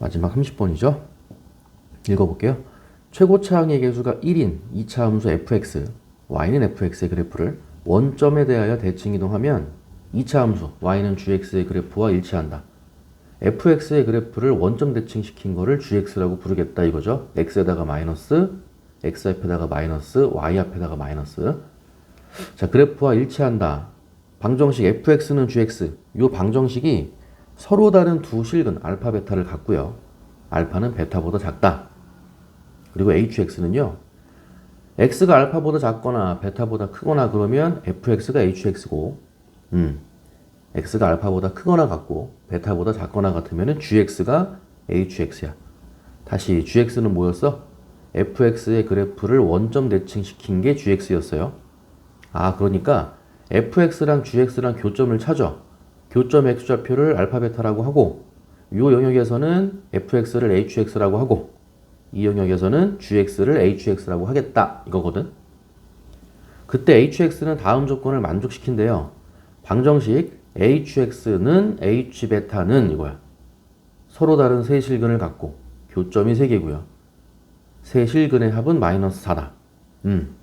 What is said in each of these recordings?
마지막 30번이죠. 읽어볼게요. 최고차항의 개수가 1인 2차 함수 fx, y는 fx의 그래프를 원점에 대하여 대칭 이동하면 2차 함수 y는 gx의 그래프와 일치한다. fx의 그래프를 원점 대칭시킨 거를 gx라고 부르겠다 이거죠. x에다가 마이너스, x 앞에다가 마이너스, y 앞에다가 마이너스. 자, 그래프와 일치한다. 방정식 fx는 gx. 이 방정식이 서로 다른 두 실근 알파 베타를 갖고요. 알파는 베타보다 작다. 그리고 hx는요. x가 알파보다 작거나 베타보다 크거나 그러면 fx가 hx고 음. x가 알파보다 크거나 같고 베타보다 작거나 같으면 gx가 hx야. 다시 gx는 뭐였어? fx의 그래프를 원점 대칭시킨 게 gx였어요. 아, 그러니까 fx랑 gx랑 교점을 찾아. 교점 x좌표를 알파 베타라고 하고 이 영역에서는 fx를 hx라고 하고 이 영역에서는 gx를 hx라고 하겠다 이거거든. 그때 hx는 다음 조건을 만족시킨대요. 방정식 hx는 h베타는 이거야. 서로 다른 세 실근을 갖고 교점이 세 개고요. 세 실근의 합은 마이너스 4다. 음.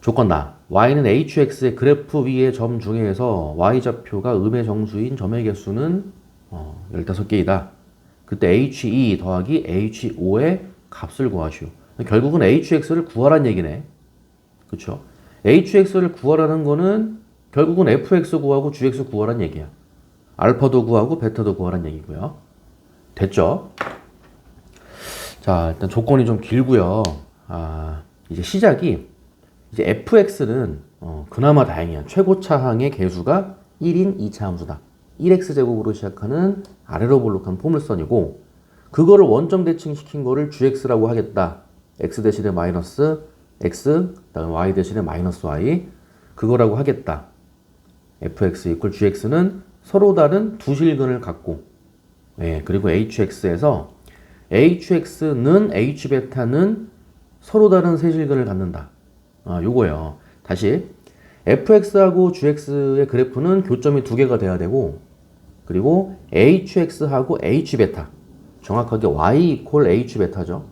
조건 다. Y는 hx의 그래프 위의 점 중에서 y좌표가 음의 정수인 점의 개수는 어, 15개이다. 그때 he 더하기 ho의 값을 구하시오. 결국은 hx를 구하란 얘기네. 그쵸? hx를 구하라는 거는 결국은 fx 구하고 gx 구하란 얘기야. 알파도 구하고 베타도 구하란 얘기고요. 됐죠? 자, 일단 조건이 좀 길고요. 아, 이제 시작이 이제 fx는 어, 그나마 다행이야. 최고차항의 개수가 1인 2차 함수다. 1x 제곱으로 시작하는 아래로 볼록한 포물선이고 그거를 원점 대칭시킨 거를 gx라고 하겠다. x 대신에 마이너스 x, 그다음 y 대신에 마이너스 y 그거라고 하겠다. fx 이퀄 gx는 서로 다른 두 실근을 갖고 예, 그리고 hx에서 hx는 h베타는 서로 다른 세 실근을 갖는다. 아, 요거요. 다시 fx하고 gx의 그래프는 교점이 두 개가 돼야 되고 그리고 hx하고 h베타 정확하게 y 이퀄 h베타죠.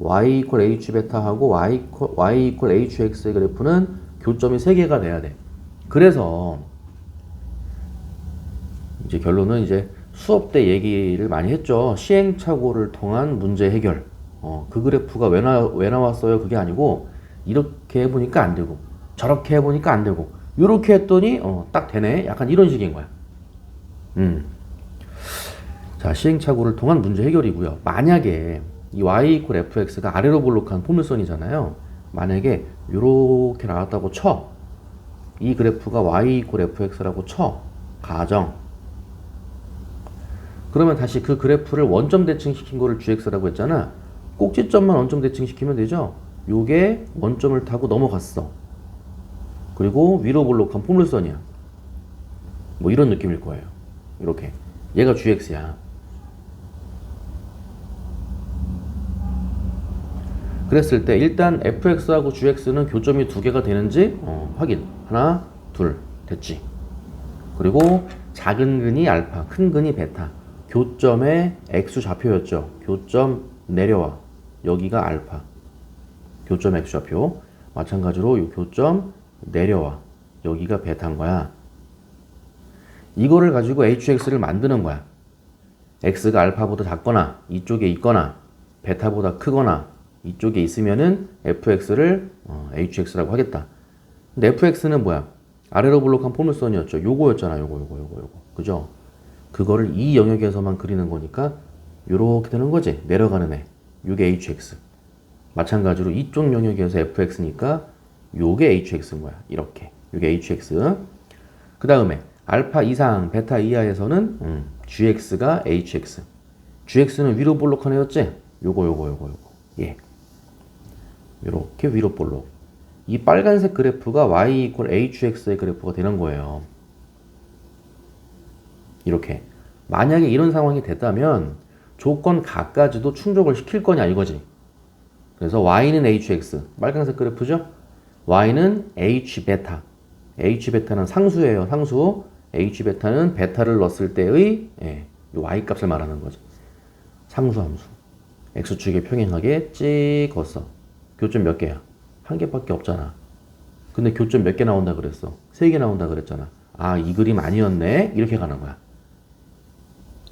y 이퀄 h베타하고 y 이퀄 y 이퀄 hx의 그래프는 교점이 세 개가 돼야 돼. 그래서 이제 결론은 이제 수업 때 얘기를 많이 했죠. 시행착오를 통한 문제 해결. 어, 그 그래프가 왜, 나, 왜 나왔어요? 그게 아니고 이렇게 해보니까 안 되고 저렇게 해보니까 안 되고 이렇게 했더니 어, 딱 되네. 약간 이런 식인 거야. 음. 자, 시행착오를 통한 문제 해결이고요. 만약에 이 y 이퀄 fx가 아래로 볼록한 포물선이잖아요. 만약에 이렇게 나왔다고 쳐. 이 그래프가 y 이퀄 fx라고 쳐. 가정. 그러면 다시 그 그래프를 원점 대칭시킨 거를 gx라고 했잖아. 꼭지점만 원점 대칭시키면 되죠. 요게 원점을 타고 넘어갔어. 그리고 위로 볼록한 포물선이야. 뭐 이런 느낌일 거예요. 이렇게. 얘가 gx야. 그랬을 때 일단 fx하고 gx는 교점이 두 개가 되는지 어, 확인. 하나, 둘, 됐지. 그리고 작은 근이 알파, 큰 근이 베타. 교점의 x 좌표였죠. 교점 내려와. 여기가 알파. 교점 x 좌표. 마찬가지로 이 교점 내려와. 여기가 베타인 거야. 이거를 가지고 hx를 만드는 거야. x가 알파보다 작거나 이쪽에 있거나 베타보다 크거나 이쪽에 있으면은 fx를 어, hx라고 하겠다. 근데 fx는 뭐야? 아래로 볼록한 포물선이었죠. 요거였잖아. 요거 요거 요거 요거. 그죠? 그거를 이 영역에서만 그리는 거니까 요렇게 되는 거지. 내려가는 애. 요게 hx. 마찬가지로 이쪽 영역에서 fx니까 요게 hx인 거야. 이렇게. 요게 hx. 그 다음에 알파 이상, 베타 이하에서는 음, gx가 hx. gx는 위로 볼록한 애였지? 요거 요거 요거 요거. 예. 요렇게 위로 볼록. 이 빨간색 그래프가 y 이퀄 hx의 그래프가 되는 거예요. 이렇게. 만약에 이런 상황이 됐다면 조건 가까지도 충족을 시킬 거냐 이거지. 그래서 y는 hx, 빨간색 그래프죠? y는 h 베타. h 베타는 상수예요, 상수. h 베타는 베타를 넣었을 때의 예, 이 y 값을 말하는 거죠. 상수 함수. x축에 평행하게 찍었어. 교점 몇 개야? 한 개밖에 없잖아. 근데 교점 몇 개 나온다 그랬어? 세 개 나온다 그랬잖아. 아, 이 그림 아니었네? 이렇게 가는 거야.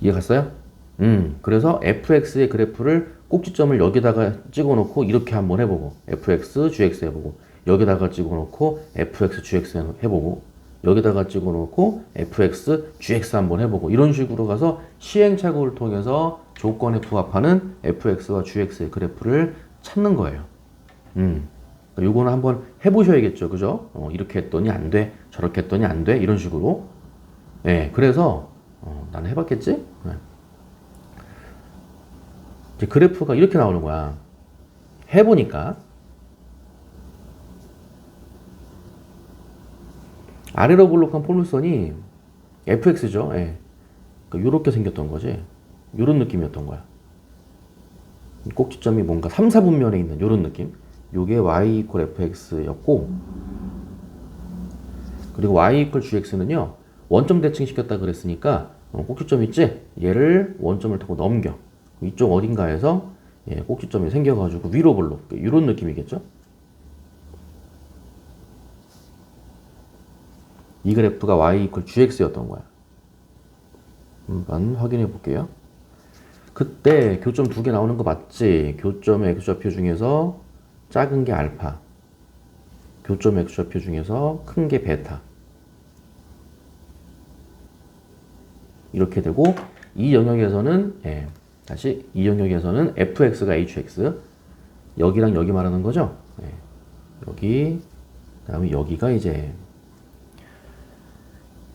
이해 갔어요? 음, 그래서 fx의 그래프를 꼭지점을 여기다가 찍어 놓고 이렇게 한번 해보고, fx, gx 해보고, 여기다가 찍어 놓고, fx, gx 해보고, 여기다가 찍어 놓고, fx, gx 한번 해보고, 이런 식으로 가서 시행착오를 통해서 조건에 부합하는 fx와 gx의 그래프를 찾는 거예요. 음. 그러니까 요거는 한번 해보셔야겠죠. 그죠? 어, 이렇게 했더니 안 돼. 저렇게 했더니 안 돼. 이런 식으로. 예, 그래서, 어, 나는 해봤겠지? 네. 이제 그래프가 이렇게 나오는 거야. 해보니까, 아래로 볼록한 포물선이 fx죠. 예. 그러니까 요렇게 생겼던 거지. 요런 느낌이었던 거야. 꼭지점이 뭔가 3, 4분면에 있는 요런 느낌. 요게 y 이퀄 fx였고 그리고 y 이퀄 gx는요 원점 대칭 시켰다 그랬으니까 어, 꼭지점 있지 얘를 원점을 타고 넘겨 이쪽 어딘가에서 예, 꼭지점이 생겨가지고 위로 볼록 이런 느낌이겠죠? 이 그래프가 y 이퀄 gx였던 거야. 한번 확인해 볼게요. 그때 교점 두 개 나오는 거 맞지? 교점의 x좌표 중에서 작은 게 알파, 교점 x좌표 중에서 큰 게 베타. 이렇게 되고 이 영역에서는 예, 다시 이 영역에서는 fx가 hx 여기랑 여기 말하는 거죠. 예, 여기 그다음에 여기가 이제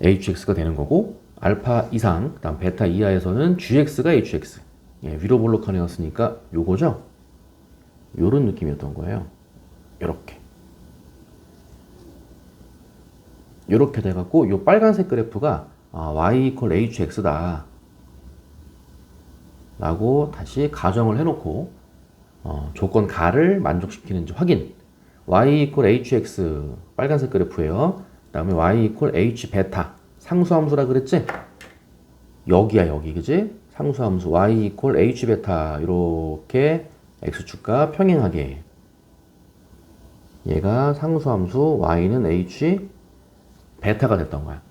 hx가 되는 거고 알파 이상 그다음 베타 이하에서는 gx가 hx 예, 위로 볼록한 애였으니까 요거죠. 요런 느낌이었던 거예요. 요렇게. 요렇게 돼갖고 요 빨간색 그래프가 아, y 이퀄 hx다. 라고 다시 가정을 해놓고 어, 조건 가를 만족시키는지 확인. y 이퀄 hx 빨간색 그래프예요. 그 다음에 y 이퀄 h 베타 상수함수라 그랬지? 여기야 여기 그지? 상수함수 y 이퀄 h 베타 이렇게 x축과 평행하게 얘가 상수함수 y는 h 베타가 됐던 거야.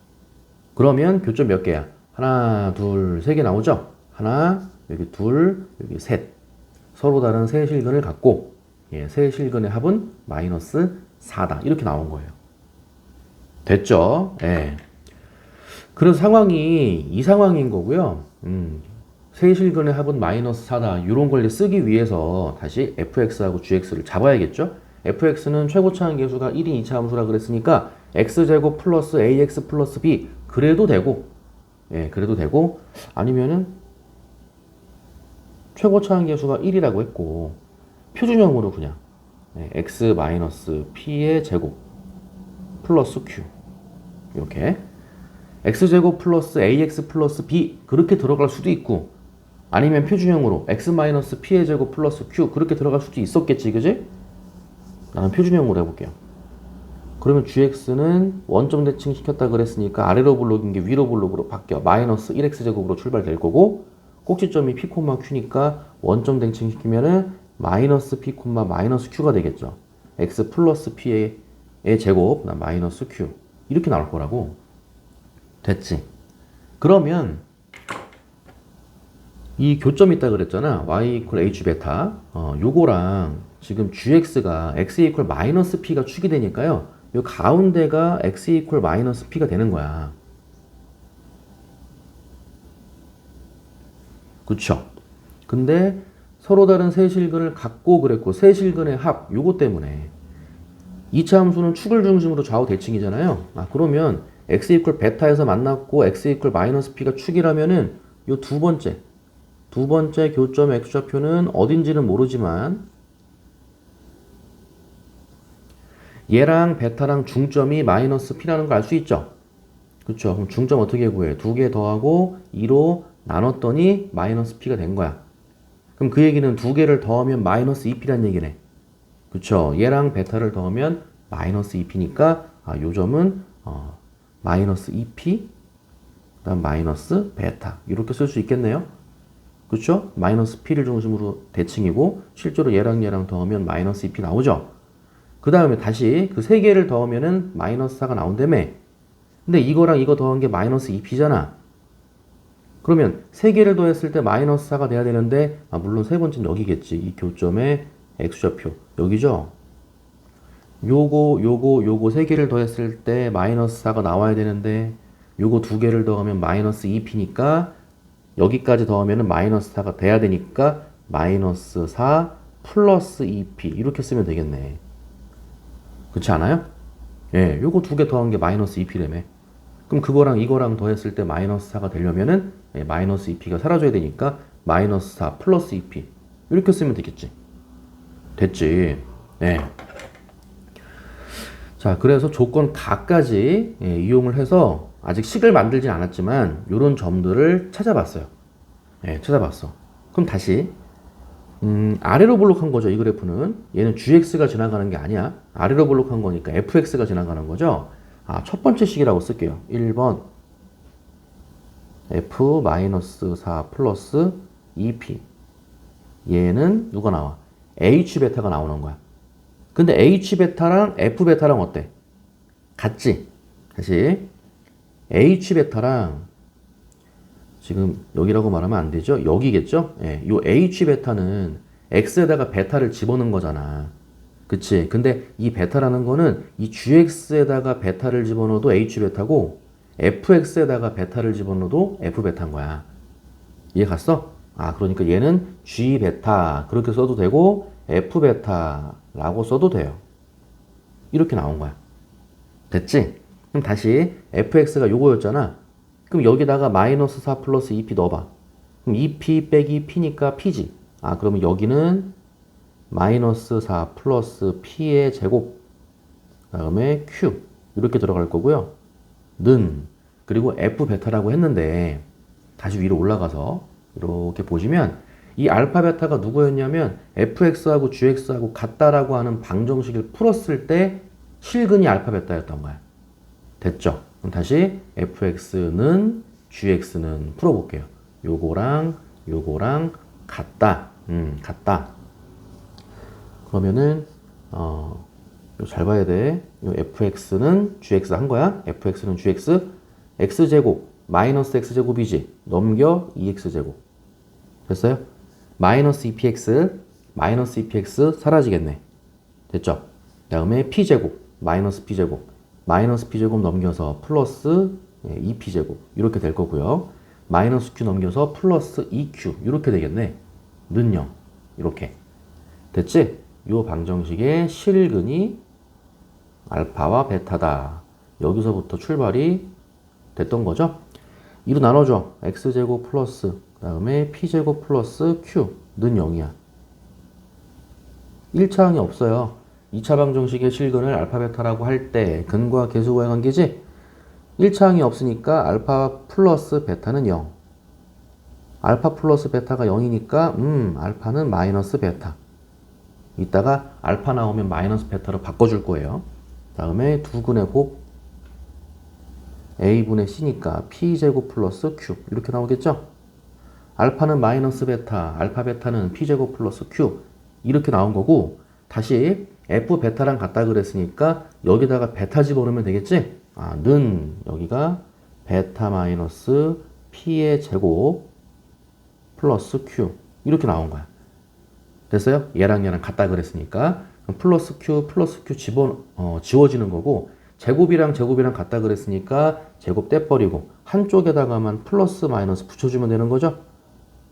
그러면 교점 몇 개야? 하나, 둘, 세 개 나오죠? 하나, 여기 둘, 여기 셋. 서로 다른 세 실근을 갖고 예, 세 실근의 합은 마이너스 4다. 이렇게 나온 거예요. 됐죠? 예. 그래서 상황이 이 상황인 거고요. 음, 세 실근의 합은 마이너스 4다. 이런 걸 쓰기 위해서 다시 fx하고 gx를 잡아야겠죠? fx는 최고차항 계수가 1인 2차 함수라 그랬으니까 x제곱 플러스 ax 플러스 b 그래도 되고 예, 그래도 되고 아니면은 최고 차항 계수가 1이라고 했고 표준형으로 그냥. 예, x 마이너스 p의 제곱 플러스 q. 이렇게. X제곱 플러스 ax 플러스 b 그렇게 들어갈 수도 있고 아니면 표준형으로 x-p의 제곱 플러스 q 그렇게 들어갈 수도 있었겠지 그지? 나는 표준형으로 해볼게요. 그러면 gx는 원점 대칭 시켰다 그랬으니까 아래로 블록인 게 위로 블록으로 바뀌어. 마이너스 1x제곱으로 출발될 거고 꼭지점이 p, q니까 원점 대칭 시키면은 마이너스 p, 마이너스 q가 되겠죠 x 플러스 p의 제곱 마이너스 q 이렇게 나올 거라고 됐지 그러면 이 교점이 있다 그랬잖아. y 이퀄 h 베타. 어, 요거랑 지금 gx가 x 이퀄 마이너스 p가 축이 되니까요. 요 가운데가 x 이퀄 마이너스 p가 되는 거야. 그쵸? 근데 서로 다른 세 실근을 갖고 그랬고 세 실근의 합 요거 때문에 2차 함수는 축을 중심으로 좌우 대칭이잖아요. 아 그러면 x 이퀄 베타에서 만났고 x 이퀄 마이너스 p가 축이라면은 요 두 번째 두 번째 교점 x좌표는 어딘지는 모르지만 얘랑 베타랑 중점이 마이너스 p라는 걸 알 수 있죠? 그쵸? 그럼 중점 어떻게 구해? 두 개 더하고 2로 나눴더니 마이너스 p가 된 거야. 그럼 그 얘기는 두 개를 더하면 마이너스 2p란 얘기네. 그쵸? 얘랑 베타를 더하면 마이너스 2p니까 아, 요 점은 어, 마이너스 2p 그다음 마이너스 베타 이렇게 쓸 수 있겠네요. 그렇죠? 마이너스 p를 중심으로 대칭이고 실제로 얘랑 얘랑 더하면 마이너스 2p 나오죠? 그 다음에 다시 그 세 개를 더하면은 마이너스 4가 나온다며 근데 이거랑 이거 더한 게 마이너스 2p잖아 그러면 세 개를 더했을 때 마이너스 4가 돼야 되는데 아 물론 세 번째는 여기겠지. 이 교점의 x좌표. 여기죠? 요거 요거 요거 세 개를 더했을 때 마이너스 4가 나와야 되는데 요거 두 개를 더하면 마이너스 2p니까 여기까지 더하면 마이너스 4가 돼야 되니까 마이너스 4 플러스 2p 이렇게 쓰면 되겠네. 그렇지 않아요? 예, 요거 두 개 더한 게 마이너스 2p라며 그럼 그거랑 이거랑 더했을 때 마이너스 4가 되려면은 예, 마이너스 2p가 사라져야 되니까 마이너스 4 플러스 2p 이렇게 쓰면 되겠지. 됐지? 네. 자 그래서 조건 가까지 예, 이용을 해서 아직 식을 만들진 않았지만 이런 점들을 찾아봤어요. 예, 찾아봤어. 그럼 다시. 음, 아래로 블록한 거죠 이 그래프는. 얘는 gx가 지나가는 게 아니야. 아래로 블록한 거니까 fx가 지나가는 거죠 아, 첫 번째 식이라고 쓸게요 1번 f-4 플러스 2p 얘는 누가 나와? h 베타가 나오는 거야 근데 h 베타랑 f 베타랑 어때? 같지? 다시 h 베타랑 지금 여기라고 말하면 안 되죠? 여기겠죠? 예, 요 h 베타는 x에다가 베타를 집어넣은 거잖아. 그치? 근데 이 베타라는 거는 이 gx에다가 베타를 집어넣어도 h 베타고 fx에다가 베타를 집어넣어도 f 베타인 거야. 이해 갔어? 아, 그러니까 얘는 g 베타 그렇게 써도 되고 f 베타라고 써도 돼요. 이렇게 나온 거야. 됐지? 그럼 다시 fx가 요거였잖아. 그럼 여기다가 마이너스 4 플러스 2p 넣어봐. 그럼 2p 빼기 p니까 p지. 아, 그러면 여기는 마이너스 4 플러스 p의 제곱. 다음에 q. 이렇게 들어갈 거고요. 는. 그리고 f 베타라고 했는데, 다시 위로 올라가서 이렇게 보시면, 이 알파 베타가 누구였냐면, fx하고 gx하고 같다라고 하는 방정식을 풀었을 때, 실근이 알파 베타였던 거야. 됐죠? 그럼 다시 fx는 gx는 풀어볼게요. 요거랑 요거랑 같다. 음, 같다. 그러면은 어, 잘 봐야 돼. 요 fx는 gx 한 거야. fx는 gx x제곱 마이너스 x제곱이지. 넘겨 2x제곱. 됐어요? 마이너스 2px 마이너스 2px 사라지겠네. 됐죠? 다음에 p제곱 마이너스 p제곱 마이너스 p제곱 넘겨서 플러스 2p제곱 이렇게 될 거고요. 마이너스 q 넘겨서 플러스 2q 이렇게 되겠네. 는0 이렇게 됐지? 이 방정식의 실근이 알파와 베타다. 여기서부터 출발이 됐던 거죠. 이로 나눠줘. x제곱 플러스 그 다음에 p제곱 플러스 q는 0이야. 1차 항이 없어요. 2차 방정식의 실근을 알파 베타라고 할 때 근과 계수와의 관계지 1차 항이 없으니까 알파 플러스 베타는 0 알파 플러스 베타가 0이니까 음 알파는 마이너스 베타 이따가 알파 나오면 마이너스 베타로 바꿔줄 거예요. 다음에 두근의 곱 a분의 c니까 p제곱 플러스 q. 이렇게 나오겠죠? 알파는 마이너스 베타 알파 베타는 p제곱 플러스 q. 이렇게 나온 거고 다시 f 베타랑 같다 그랬으니까 여기다가 베타 집어넣으면 되겠지? 아, 는 여기가 베타 마이너스 p의 제곱 플러스 q. 이렇게 나온 거야. 됐어요? 얘랑 얘랑 같다 그랬으니까 플러스 q 플러스 q 집어 어, 지워지는 거고 제곱이랑 제곱이랑 같다 그랬으니까 제곱 떼버리고 한쪽에다가만 플러스 마이너스 붙여주면 되는 거죠?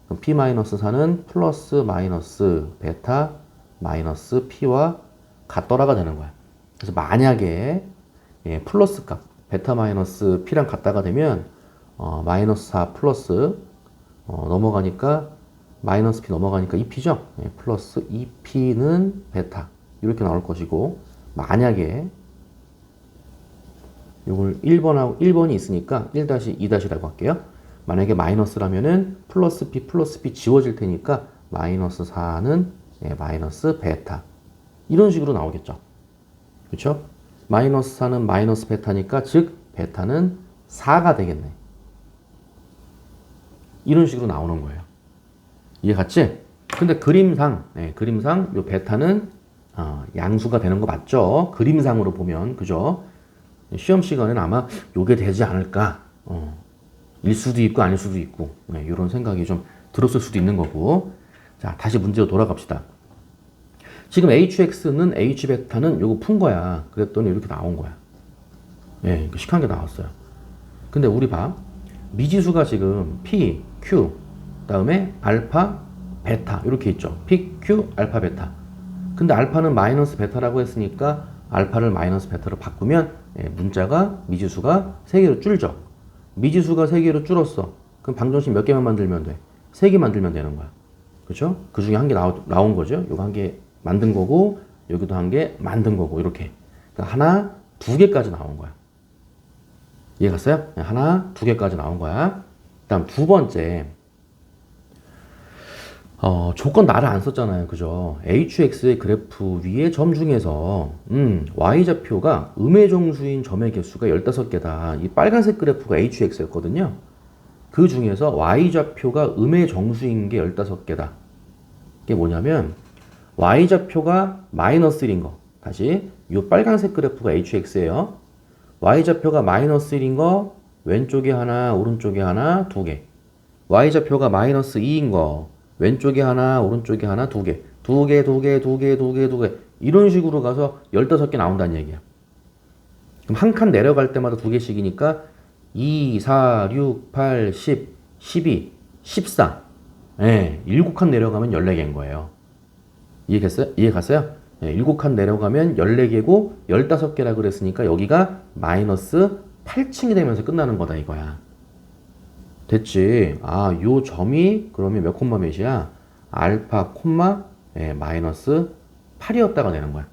그럼 p 마이너스 4는 플러스 마이너스 베타 마이너스 p와 같더라가 되는 거야. 그래서 만약에 예, 플러스 값 베타 마이너스 p랑 같다가 되면 어, 마이너스 4 플러스 어, 넘어가니까 마이너스 p 넘어가니까 2p죠. 예, 플러스 2p는 베타 이렇게 나올 것이고 만약에 이걸 1번하고 1번이 있으니까 1-2-라고 할게요. 만약에 마이너스라면은 플러스 p 플러스 p 지워질 테니까 마이너스 4는 예, 마이너스 베타 이런 식으로 나오겠죠. 그렇죠? 마이너스 4는 마이너스 베타니까 즉 베타는 4가 되겠네. 이런 식으로 나오는 거예요. 이해 갔지? 근데 그림상, 네, 그림상 요 베타는 어, 양수가 되는 거 맞죠? 그림상으로 보면 그죠? 시험 시간에는 아마 요게 되지 않을까? 어, 일 수도 있고 아닐 수도 있고 네, 이런 생각이 좀 들었을 수도 있는 거고. 자, 다시 문제로 돌아갑시다. 지금 hx는 h 베타는 요거 푼 거야. 그랬더니 이렇게 나온 거야. 예, 그 식한 게 나왔어요. 근데 우리 봐. 미지수가 지금 p, q, 다음에 알파, 베타 이렇게 있죠. q, 알파, 베타. 근데 알파는 마이너스 베타라고 했으니까 알파를 마이너스 베타로 바꾸면 예, 문자가 미지수가 3개로 줄죠. 미지수가 3개로 줄었어. 그럼 방정식 몇 개만 만들면 돼? 3개 만들면 되는 거야. 그렇죠? 그 중에 한 개 나온 거죠. 이거 한 개 만든 거고 여기도 한 개 만든 거고 이렇게. 그러니까 하나, 두 개까지 나온 거야. 이해 갔어요? 네, 하나, 두 개까지 나온 거야. 그다음 두 번째. 어, 조건 나를 안 썼잖아요. 그죠? hx의 그래프 위에 점 중에서, 음, y좌표가 음의 정수인 점의 개수가 15개다. 이 빨간색 그래프가 hx였거든요. 그 중에서 y좌표가 음의 정수인 게 15개다. 이게 뭐냐면, y좌표가 마이너스 1인 거. 다시, 이 빨간색 그래프가 hx예요. y좌표가 마이너스 1인 거, 왼쪽에 하나, 오른쪽에 하나, 두 개. y좌표가 마이너스 2인 거, 왼쪽에 하나, 오른쪽에 하나, 두 개. 두 개, 두 개, 두 개, 두 개, 두 개. 이런 식으로 가서 15개 나온다는 얘기야. 그럼 한 칸 내려갈 때마다 두 개씩이니까 2, 4, 6, 8, 10, 12, 14. 예, 7칸 내려가면 14개인 거예요. 이해갔어요? 이해 갔어요? 예, 7칸 내려가면 14개고 15개라 그랬으니까 여기가 마이너스 8층이 되면서 끝나는 거다 이거야. 됐지. 아, 요 점이 그러면 몇 콤마 몇이야? 알파 콤마 예, 마이너스 8이었다가 되는 거야.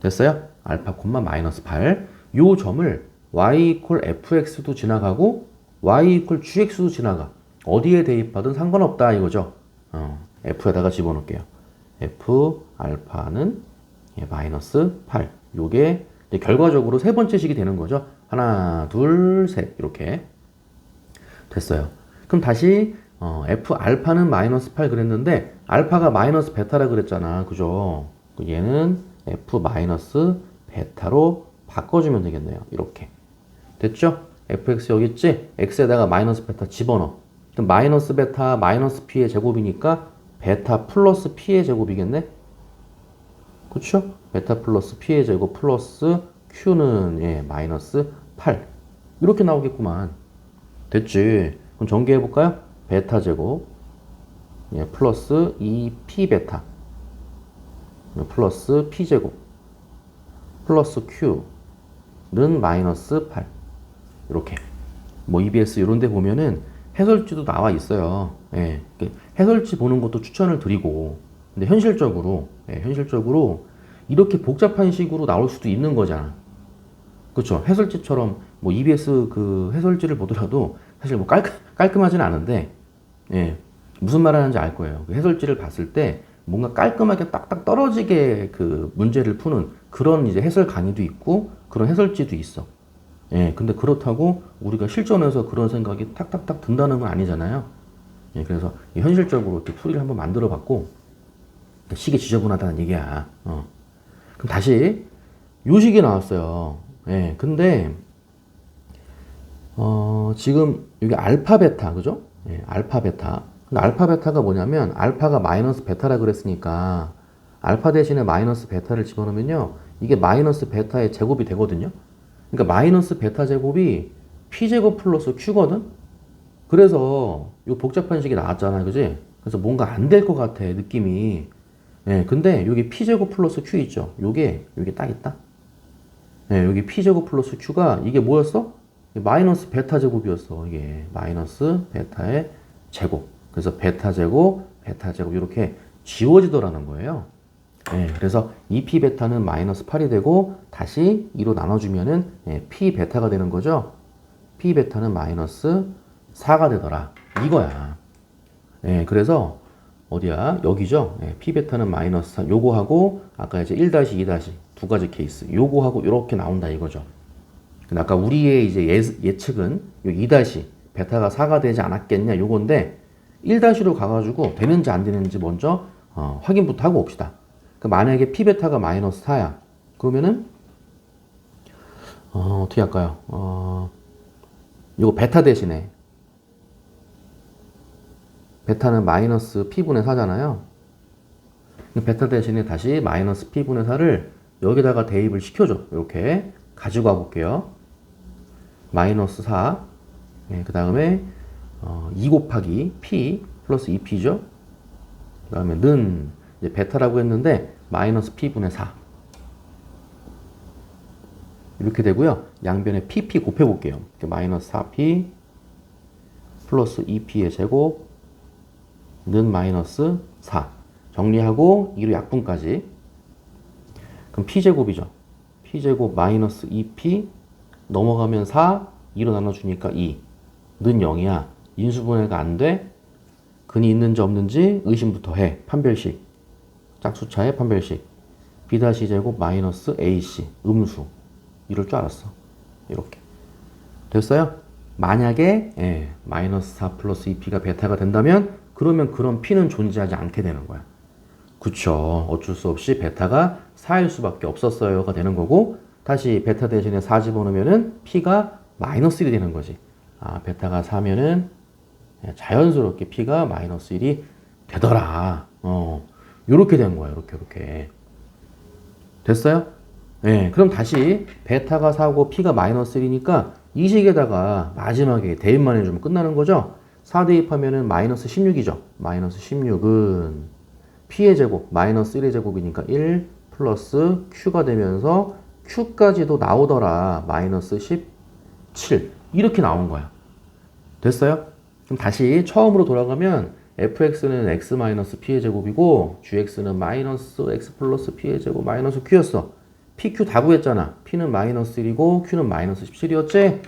됐어요? 알파 콤마 마이너스 8. 요 점을 y 이퀄 fx도 지나가고 y 이퀄 gx도 지나가. 어디에 대입하든 상관없다 이거죠. 어, f에다가 집어넣을게요. f 알파는 예, 마이너스 8. 요게 결과적으로 세 번째 식이 되는 거죠. 하나, 둘, 셋 이렇게. 됐어요. 그럼 다시 어, f 알파는 마이너스 8 그랬는데 알파가 마이너스 베타라 그랬잖아. 그죠? 얘는 f 마이너스 베타로 바꿔주면 되겠네요. 이렇게. 됐죠? fx 여기 있지? x에다가 마이너스 베타 집어넣어. 그럼 마이너스 베타 마이너스 p의 제곱이니까 베타 플러스 p의 제곱이겠네? 그쵸? 베타 플러스 p의 제곱 플러스 q는 예, 마이너스 8. 이렇게 나오겠구만. 됐지. 그럼 전개해 볼까요? 베타 제곱 예, 플러스 2p 베타 예, 플러스 p 제곱 플러스 q는 마이너스 8 이렇게 뭐 EBS 이런 데 보면은 해설지도 나와 있어요. 예, 해설지 보는 것도 추천을 드리고 근데 현실적으로 예, 현실적으로 이렇게 복잡한 식으로 나올 수도 있는 거잖아. 그렇죠. 해설지처럼 뭐 EBS 그 해설지를 보더라도 사실 뭐 깔끔, 깔끔하진 않은데, 예, 무슨 말 하는지 알 거예요. 그 해설지를 봤을 때 뭔가 깔끔하게 딱딱 떨어지게 그 문제를 푸는 그런 이제 해설 강의도 있고 그런 해설지도 있어. 예, 근데 그렇다고 우리가 실전에서 그런 생각이 탁탁탁 든다는 건 아니잖아요. 예, 그래서 현실적으로 이렇게 풀이를 한번 만들어 봤고, 식이 지저분하다는 얘기야. 어. 그럼 다시 요식이 나왔어요. 예, 근데 어, 지금 여기 알파 베타 그죠? 예, 알파 베타. 근데 알파 베타가 뭐냐면 알파가 마이너스 베타라 그랬으니까 알파 대신에 마이너스 베타를 집어넣으면요. 이게 마이너스 베타의 제곱이 되거든요. 그러니까 마이너스 베타 제곱이 p 제곱 플러스 q거든. 그래서 이 복잡한 식이 나왔잖아요. 그지? 그래서 뭔가 안 될 것 같아. 느낌이. 예, 근데 여기 p 제곱 플러스 q 있죠. 요게 요게 딱 있다. 예, 여기 p 제곱 플러스 q가 이게 뭐였어? 마이너스 베타 제곱이었어. 이게 마이너스 베타의 제곱. 그래서 베타 제곱, 베타 제곱 이렇게 지워지더라는 거예요. 네, 그래서 2p 베타는 마이너스 8이 되고 다시 2로 나눠주면은 네, p 베타가 되는 거죠. p 베타는 마이너스 4가 되더라. 이거야. 네, 그래서 어디야? 여기죠. 네, p 베타는 마이너스 4. 요거하고 아까 이제 1-2- 두 가지 케이스. 요거하고 이렇게 나온다 이거죠. 아까 우리의 이제 예, 예측은 요 2- 베타가 4가 되지 않았겠냐 요건데 1-로 가가지고 되는지 안 되는지 먼저 어, 확인부터 하고 옵시다. 그 만약에 p 베타가 마이너스 4야. 그러면은 어, 어떻게 할까요? 어, 이거 베타 대신에 베타는 마이너스 p분의 4잖아요. 베타 대신에 다시 마이너스 p분의 4를 여기다가 대입을 시켜줘. 이렇게 가지고 와볼게요. 마이너스 4. 네, 그 다음에 어, 2 곱하기 p 플러스 2p죠. 그 다음에 는 이제 베타라고 했는데 마이너스 p분의 4. 이렇게 되고요. 양변에 pp 곱해볼게요. 마이너스 4p 플러스 2p의 제곱 는 마이너스 4 정리하고 2로 약분까지 그럼 p제곱이죠. p제곱 마이너스 2p 넘어가면 4 2로 나눠주니까 2 는 0이야. 인수분해가 안 돼. 근이 있는지 없는지 의심부터 해. 판별식. 짝수차의 판별식. b 다시 제곱 마이너스 ac 음수. 이럴 줄 알았어. 이렇게. 됐어요? 만약에 예, 마이너스 4 플러스 2p가 베타가 된다면 그러면 그런 p는 존재하지 않게 되는 거야. 그쵸. 어쩔 수 없이 베타가 4일 수밖에 없었어요가 되는 거고 다시 베타 대신에 4 집어넣으면은 p가 마이너스 1이 되는 거지. 아, 베타가 4면은 자연스럽게 p가 마이너스 1이 되더라. 어. 요렇게 된 거야. 요렇게 요렇게. 됐어요? 네, 그럼 다시 베타가 4고 p가 마이너스 1이니까 이 식에다가 마지막에 대입만 해주면 끝나는 거죠? 4 대입하면은 마이너스 16이죠. 마이너스 16은 p의 제곱, 마이너스 1의 제곱이니까 1 플러스 q가 되면서 q까지도 나오더라. 마이너스 17. 이렇게 나온 거야. 됐어요? 그럼 다시 처음으로 돌아가면 fx는 x 마이너스 p의 제곱이고 gx는 마이너스 x 플러스 p의 제곱 마이너스 q였어. pq 다 구했잖아. p는 마이너스 1이고 q는 마이너스 17이었지?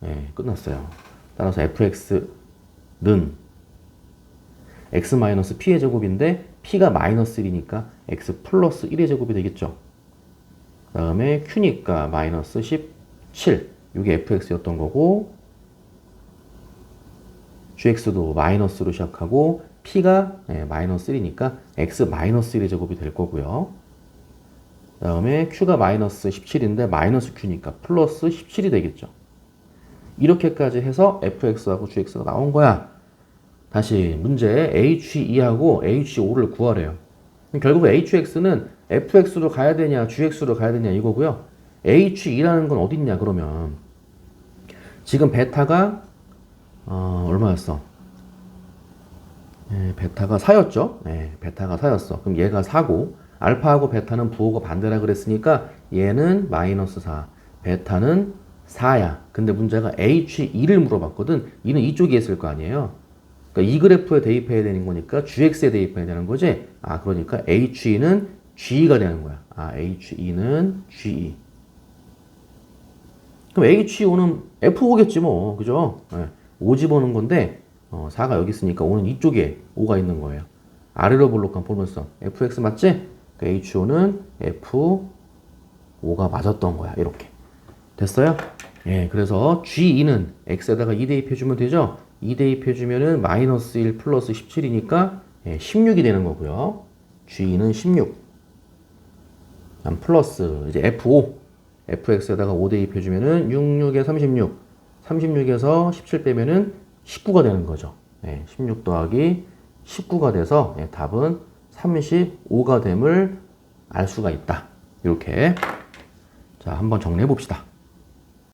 네, 끝났어요. 따라서 fx는 x 마이너스 p의 제곱인데 p가 마이너스 1이니까 x 플러스 1의 제곱이 되겠죠. 그 다음에 q니까 마이너스 17. 이게 fx였던 거고 gx도 마이너스로 시작하고 p가 네, 마이너스 1이니까 x 마이너스 1의 제곱이 될 거고요. 그 다음에 q가 마이너스 17인데 마이너스 q니까 플러스 17이 되겠죠. 이렇게까지 해서 fx하고 gx가 나온 거야. 다시 문제 h2하고 h5를 구하래요. 결국 hx는 fx로 가야 되냐 gx로 가야 되냐 이거고요. h2라는 건 어딨냐 그러면 지금 베타가 어, 얼마였어? 예, 베타가 4였죠? 예, 베타가 4였어. 그럼 얘가 4고 알파하고 베타는 부호가 반대라 그랬으니까 얘는 마이너스 4, 베타는 4야. 근데 문제가 H2를 물어봤거든. 이는 이쪽에 있을 거 아니에요. 그러니까 이 그래프에 대입해야 되는 거니까 GX에 대입해야 되는 거지. 아, 그러니까 H2는 G가 되는 거야. 아, H2는 G. 그럼 H5는 F5겠지 뭐. 그죠? 네. 5 집어넣은 건데 어, 4가 여기 있으니까 5는 이쪽에 5가 있는 거예요. 아래로 볼록한 포물선. FX 맞지? 그러니까 H5는 F5가 맞았던 거야. 이렇게. 됐어요? 예, 그래서 G2는 X에다가 2 대입해주면 되죠? 2 대입해주면은 마이너스 1 플러스 17이니까 예, 16이 되는 거고요. G2는 16. 다음 플러스 이제 F5. FX에다가 5 대입해주면은 66에 36. 36에서 17 빼면은 19가 되는 거죠. 예, 16 더하기 19가 돼서 예, 답은 35가 됨을 알 수가 있다. 이렇게 자 한번 정리해 봅시다.